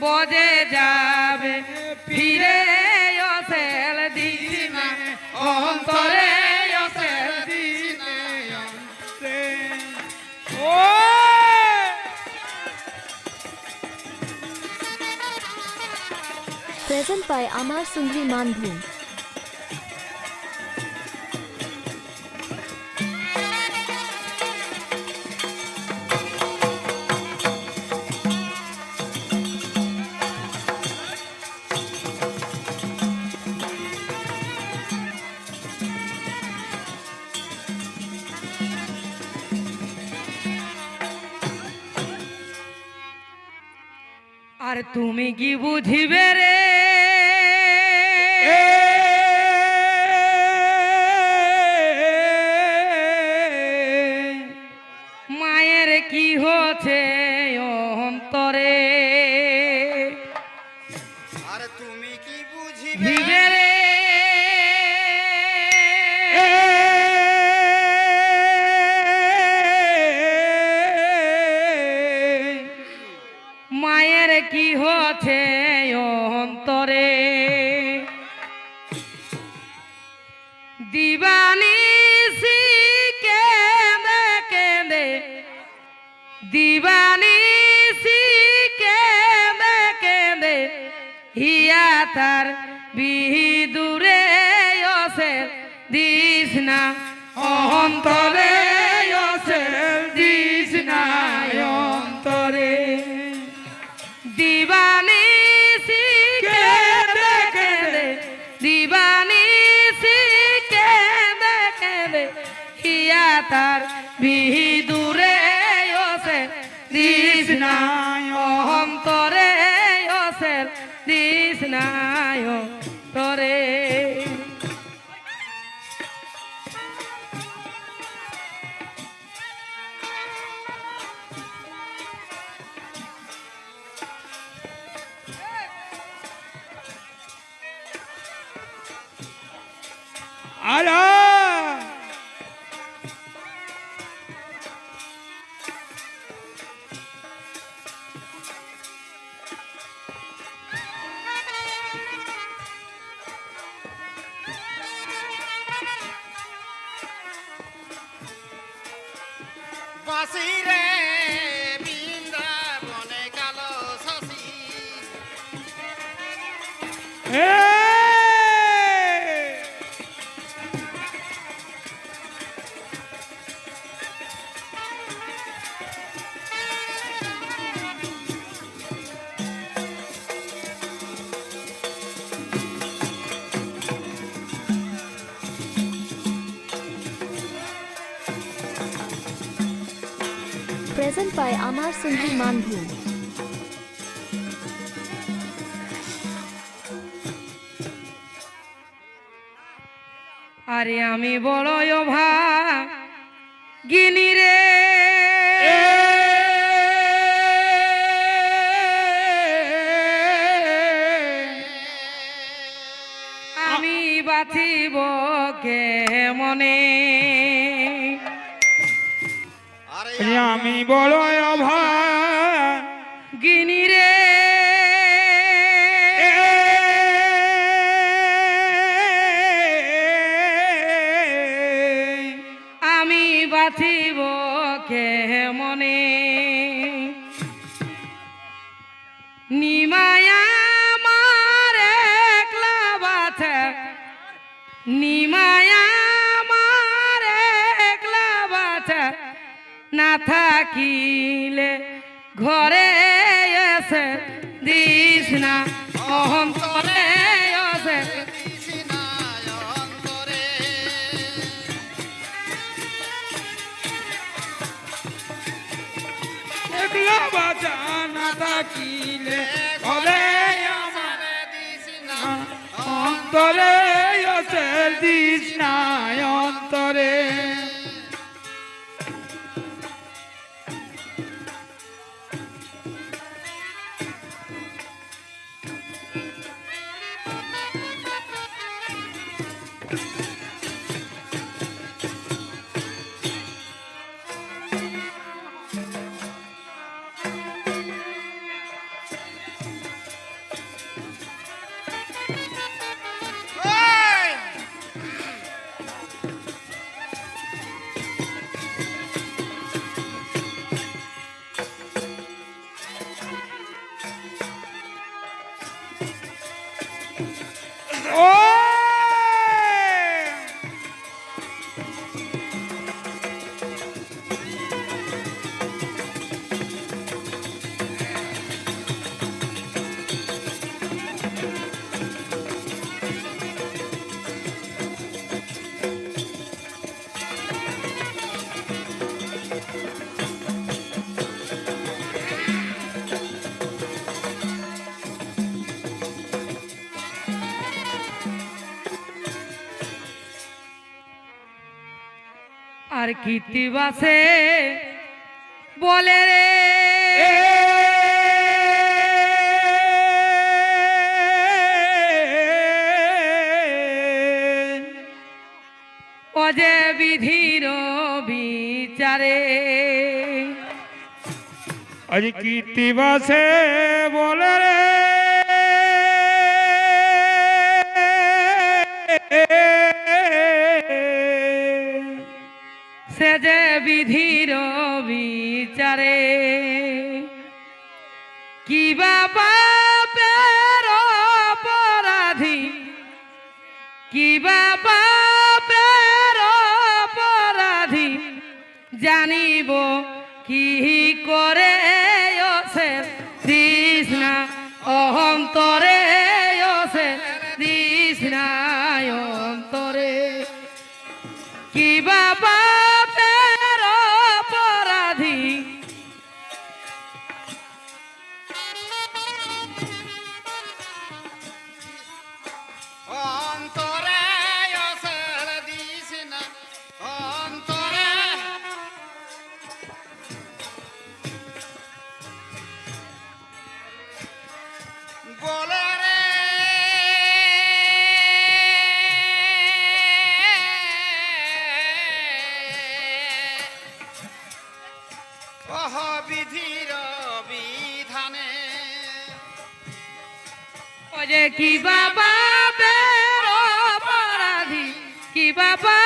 বজে যাবে ফিরে অসেল দিনা অন্তরে অসেল দিনে ও Present by Amar Sungri Manbhum. আর তুমি কি বুঝিবে রে? মায়ের কি হচ্ছে অন্তরে? আর তুমি কি বুঝিবে রে? অন্তরে। দিবানি কেঁদে কেঁদে। দিবানি কেঁদে কেঁদে। হিয়া তার বিদুরে অসের দিস না। অন্তরে তার বিদুরে দিস না অন্তরে অসের দিস না অন্তরে আরা প্রেজেন্ট বাই আমার সিন্ধু মানভু আরে আমি বড় ভা গিনি রে। আমি বাঁচিব কে মনে? আমি বড় অভা গিনি রে। আমি বাঁচিব কে মনে নিমায়া মার একলা নিমায়া থাকিলে ঘরে এসে দিস না অন্তরে অন্তরে একলা বাঁচা না থাকিলে দিস না অন্তরে আর কীর্তিবাসে বলে রে। অজে বিধির বিচারে। আজ কীর্তিবাসে বলে রে। সে যে বিধির বিচারে। কি বাবা পের অপরাধী? কি বাবা কি করে অসে অহন্তরে বিধির বিধানে। কি বাবা কি বাবা